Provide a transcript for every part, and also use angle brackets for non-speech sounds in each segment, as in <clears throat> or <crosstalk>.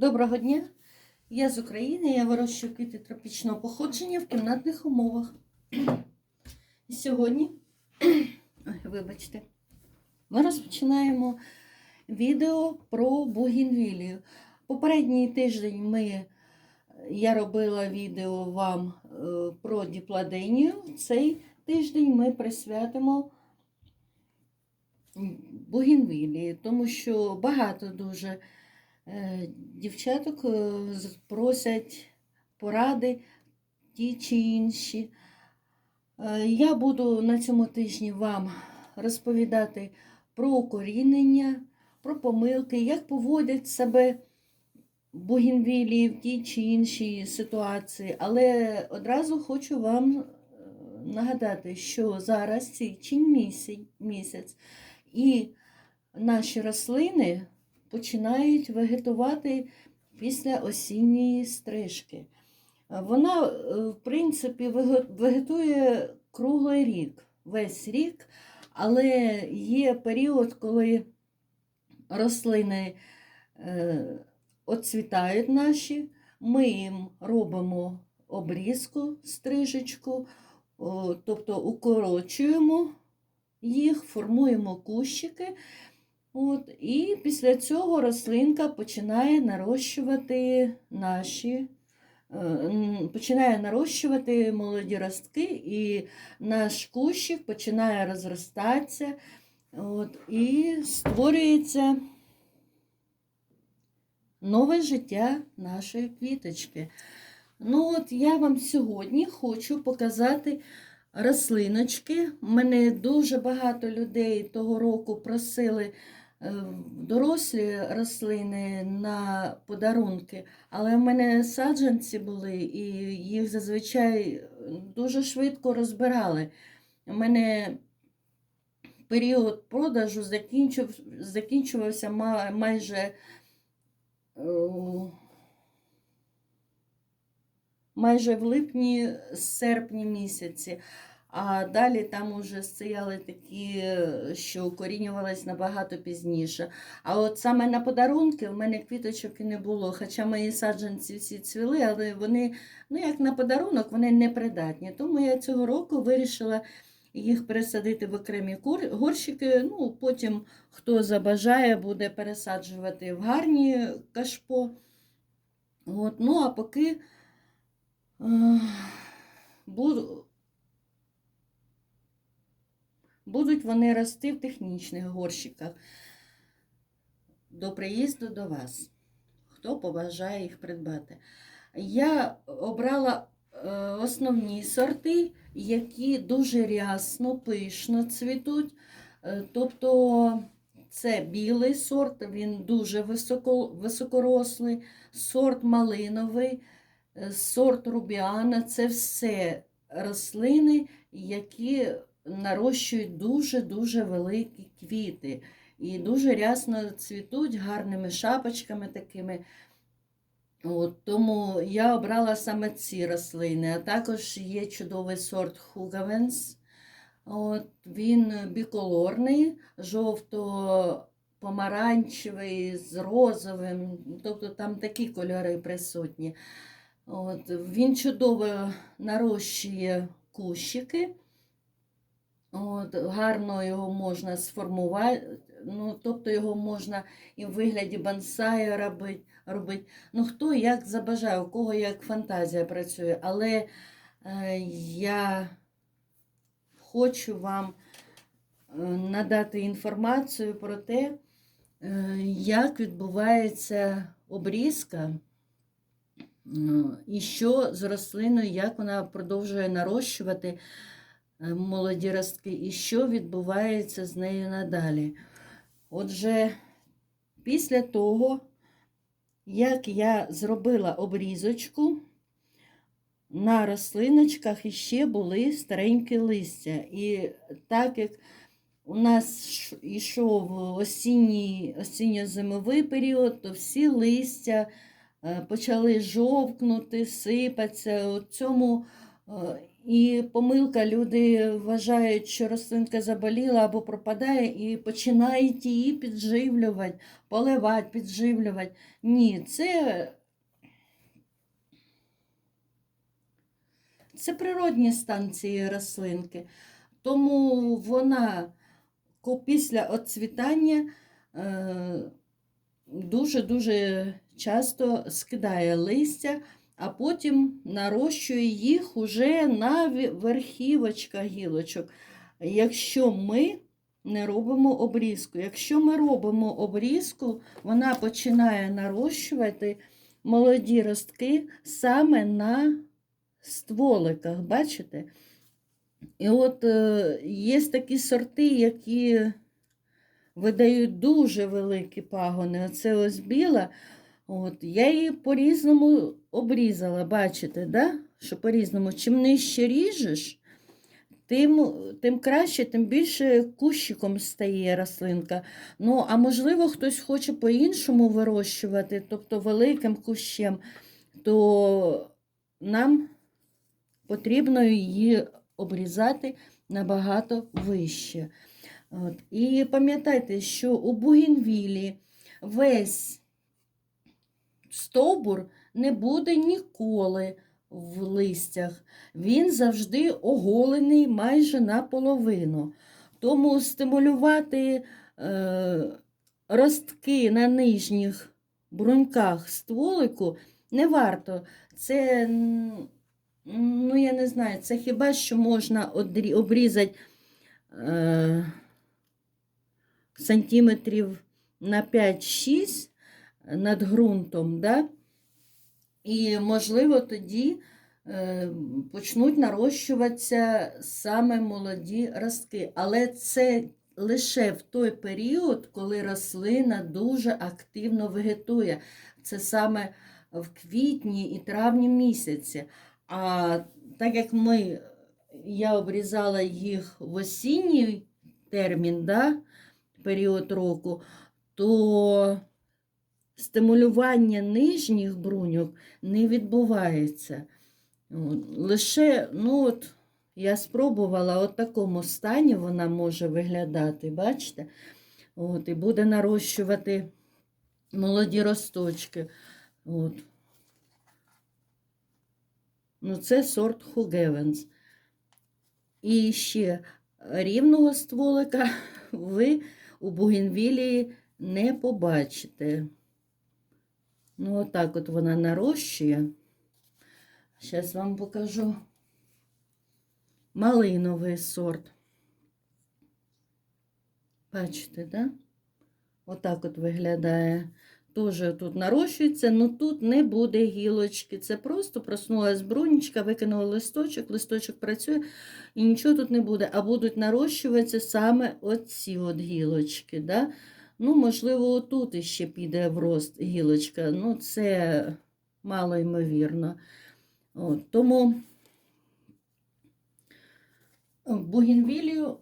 Доброго дня! Я з України, я вирощую квіти тропічного походження в кімнатних умовах. І сьогодні, <clears throat> вибачте, ми розпочинаємо відео про бугінвілію. Попередній тиждень ми, я робила відео вам е, про діпладенію. Цей тиждень ми присвятимо бугінвілії, тому що багато дуже дівчаток е, просять поради ті чи інші. Е, Я буду на цьому тижні вам розповідати про укорінення, про помилки, як поводять себе бугінвілії в тій чи іншій ситуації. Але одразу хочу вам е, нагадати, що зараз січень місяць і наші рослини починають вегетувати після осінньої стрижки. Вона, е, в принципі, вегетує круглий рік, весь рік, але є період, коли рослини е, оцвітають наші, ми їм робимо обрізку, стрижечку, тобто укорочуємо їх, формуємо кущики. От, і після цього рослинка починає нарощувати наші, е, починає нарощувати молоді ростки, і наш кущик починає розростатися. От, і створюється нове життя нашої квіточки. Ну от я вам сьогодні хочу показати рослиночки. Мене дуже багато людей того року просили дорослі рослини на подарунки, але в мене саджанці були, і їх зазвичай дуже швидко розбирали. У мене період продажу закінчив, закінчувався майже е, майже в липні, серпні місяці. А далі там уже стояли такі, е, що укорінювались набагато пізніше. А от саме на подарунки в мене квіточок і не було. Хоча мої саджанці всі цвіли, але вони, ну як на подарунок, вони непридатні. Тому я цього року вирішила їх пересадити в окремі горщики. Ну, потім, хто забажає, буде пересаджувати в гарні кашпо. От, ну, а поки е, буду, будуть вони рости в технічних горщиках до приїзду до вас, хто побажає їх придбати. Я обрала е, основні сорти, які дуже рясно, пишно цвітуть. Е, Тобто це білий сорт, він дуже високо, високорослий, сорт малиновий, е, сорт рубіана це все рослини, які нарощують дуже-дуже великі квіти. І дуже рясно цвітуть гарними шапочками такими. От, тому я обрала саме ці рослини. А також є чудовий сорт Хугавенс. От, він біколорний, жовто-помаранчевий з розовим, тобто там такі кольори присутні. От, він чудово нарощує кущики. От, гарно його можна сформувати, ну, тобто його можна і в вигляді бонсаю робити. робити. Ну, хто як забажає, у кого як фантазія працює. Але е, я хочу вам е, надати інформацію про те, е, як відбувається обрізка е, і що з рослиною, як вона продовжує нарощувати молоді ростки, і що відбувається з нею надалі. Отже, після того, як я зробила обрізочку, на рослиночках іще були старенькі листя. І так як у нас йшов осінньо-зимовий період, то всі листя е, почали жовкнути, сипатися. У цьому е, І помилка, люди вважають, що рослинка заболіла або пропадає, і починають її підживлювати, поливати, підживлювати. Ні, це, це природній стан цієї рослинки. Тому вона після оцвітання е, дуже-дуже часто скидає листя, а потім нарощує їх уже на верхівочках гілочок. Якщо ми не робимо обрізку. Якщо ми робимо обрізку, вона починає нарощувати молоді ростки саме на стволиках, бачите? І от е, є такі сорти, які видають дуже великі пагони. Оце ось біла. От, я її по-різному обрізала, бачите, да? що по-різному. Чим нижче ріжеш, тим, тим краще, тим більше кущиком стає рослинка. Ну, а можливо, хтось хоче по-іншому вирощувати, тобто великим кущем, то нам потрібно її обрізати набагато вище. От. І пам'ятайте, що у бугінвілі весь стовбур не буде ніколи в листях. Він завжди оголений майже наполовину. Тому стимулювати е, ростки на нижніх бруньках стволику не варто. Це, ну, я не знаю, це хіба що можна обрізати е, сантиметрів на 5-6 над ґрунтом, да? і, можливо, тоді е, почнуть нарощуватися саме молоді ростки. Але це лише в той період, коли рослина дуже активно вегетує. Це саме в квітні і травні місяці. А так як ми, я обрізала їх в осінній термін, да, період року, то стимулювання нижніх бруньок не відбувається. Лише, ну от, я спробувала от такому стані вона може виглядати, бачите? От, і буде нарощувати молоді росточки. От. Ну, це сорт Хугевенс. І ще рівного стволика <laughs> ви у Бугенвілії не побачите. Ну, отак от вона нарощує. Зараз вам покажу малиновий сорт. Бачите, да? Отак от виглядає. Тоже тут нарощується, але тут не буде гілочки. Це просто проснулась брунічка, викинула листочок, листочок працює і нічого тут не буде. А будуть нарощуватися саме оці от гілочки. Да? Ну, можливо, отут іще піде в рост гілочка. Ну, це мало ймовірно. От, тому бугінвілію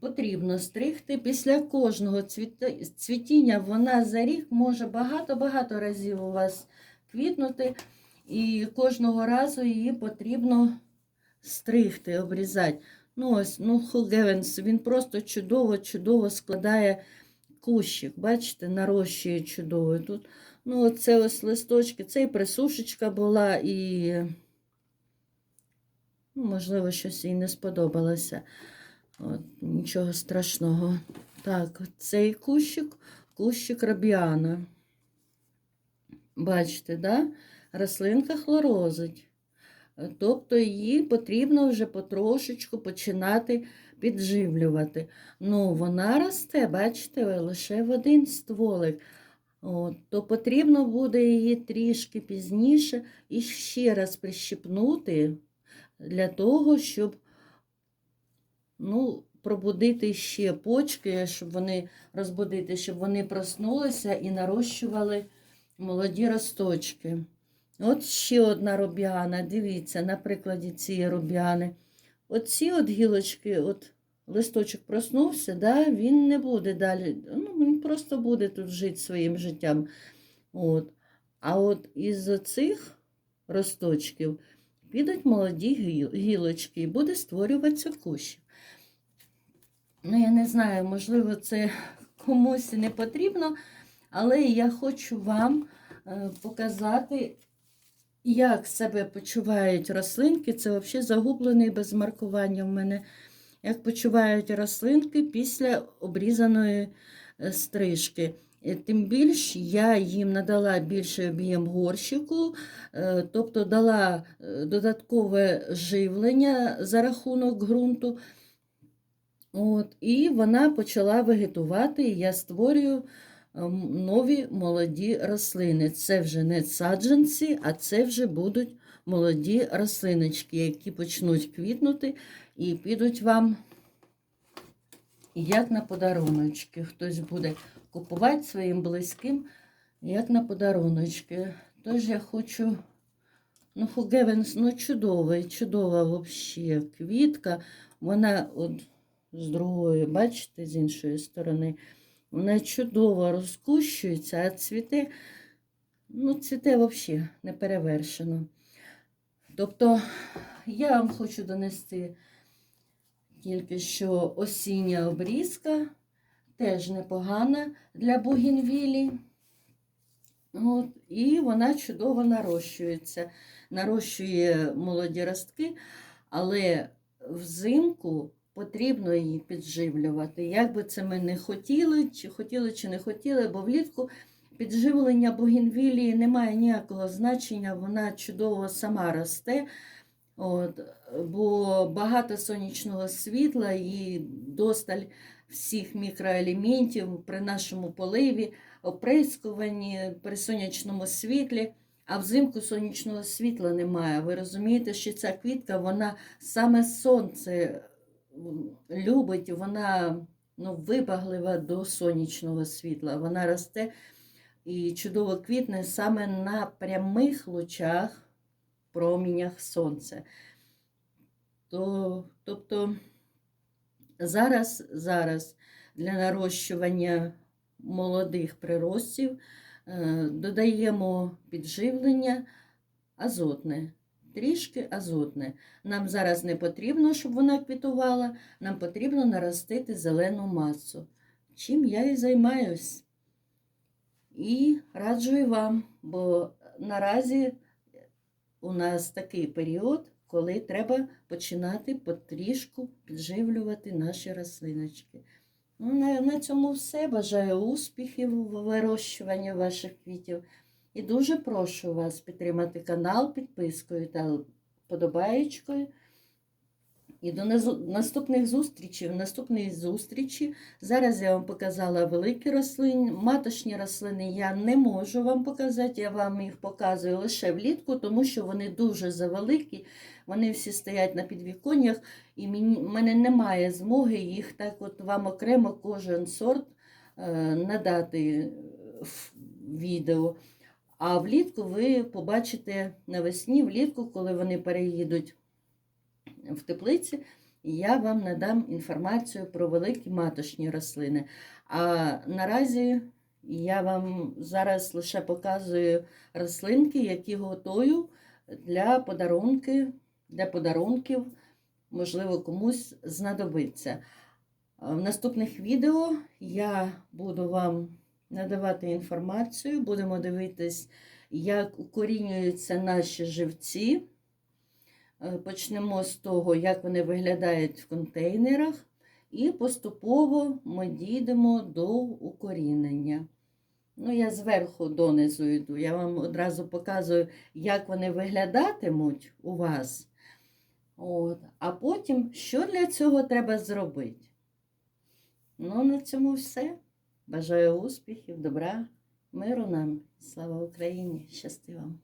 потрібно стригти. Після кожного цвітіння вона за рік може багато-багато разів у вас квітнути, і кожного разу її потрібно стригти, обрізати. Ну, ось, ну, Хугевенс, він просто чудово-чудово складає кущик, бачите, нарощує чудово. Тут, ну, оце ось листочки, це і присушечка була, і, ну, можливо, щось їй не сподобалося. От, нічого страшного. Так, цей кущик, кущик рабіана. Бачите, да? рослинка хлорозить. Тобто її потрібно вже потрошечку починати підживлювати. Ну, вона росте, бачите, лише в один стволик. От, то потрібно буде її трішки пізніше і ще раз прищепнути для того, щоб ну, пробудити ще почки, щоб вони розбудити, щоб вони проснулися і нарощували молоді росточки. От ще одна робіана. Дивіться, на прикладі цієї робіани. Оці от гілочки, от листочок проснувся, да, він не буде далі. Ну, він просто буде тут жити своїм життям. От. А от із цих росточків підуть молоді гілочки і буде створюватися кущик. Ну, я не знаю, можливо, це комусь не потрібно, але я хочу вам е, показати, як себе почувають рослинки. Це взагалі загублений без маркування в мене. Як почувають рослинки після обрізаної е, стрижки. Е, Тим більш я їм надала більший об'єм горщику, е, тобто дала додаткове живлення за рахунок ґрунту. От, і вона почала вегетувати, і я створюю нові молоді рослини. Це вже не саджанці, а це вже будуть молоді рослиночки, які почнуть квітнути і підуть вам як на подаруночки. Хтось буде купувати своїм близьким, як на подаруночки. Тож я хочу. Ну, Фугевенс, ну чудовий, чудова взагалі квітка. Вона от з другої, бачите, з іншої сторони, вона чудово розкущується, а цвіте, ну, цвіте взагалі не перевершено. Тобто, я вам хочу донести тільки що осіння обрізка, теж непогана для бугінвілі. От, і вона чудово нарощується. Нарощує молоді ростки, але взимку потрібно її підживлювати. Як би це ми не хотіли, чи хотіли, чи не хотіли, бо влітку підживлення бугінвілії не має ніякого значення, вона чудово сама росте. От, бо багато сонячного світла і досталь всіх мікроелементів при нашому поливі, оприскуванні, при сонячному світлі. А взимку сонячного світла немає. Ви розумієте, що ця квітка, вона саме сонце любить, вона ну, вибаглива до сонячного світла. Вона росте і чудово квітне саме на прямих лучах, промінях сонця. То, тобто зараз, зараз для нарощування молодих приростів е, додаємо підживлення азотне, трішки азотне. Нам зараз не потрібно, щоб вона квітувала, нам потрібно наростити зелену масу. Чим я і займаюсь. І раджу і вам, бо наразі у нас такий період, коли треба починати потрішку підживлювати наші рослиночки. Ну, на, цьому все. Бажаю успіхів у вирощуванні ваших квітів. І дуже прошу вас підтримати канал підпискою та подобаєчкою. І до наступних зустрічей. В наступній зустрічі зараз я вам показала великі рослини, маточні рослини я не можу вам показати, я вам їх показую лише влітку, тому що вони дуже завеликі, вони всі стоять на підвіконнях, і в мене немає змоги їх так от вам окремо кожен сорт е, надати в відео. А влітку ви побачите навесні, влітку, коли вони переїдуть в теплиці, я вам надам інформацію про великі маточні рослини. А наразі я вам зараз лише показую рослинки, які готую для подарунки, для подарунків, можливо, комусь знадобиться. В наступних відео я буду вам надавати інформацію, будемо дивитись, як укорінюються наші живці. Е, Почнемо з того, як вони виглядають в контейнерах, і поступово ми дійдемо до укорінення. Ну, я зверху донизу йду. Я вам одразу показую, як вони виглядатимуть у вас. От. А потім, що для цього треба зробити? Ну, на цьому все. Бажаю успіхів, добра, миру нам. Слава Україні! Щасти вам!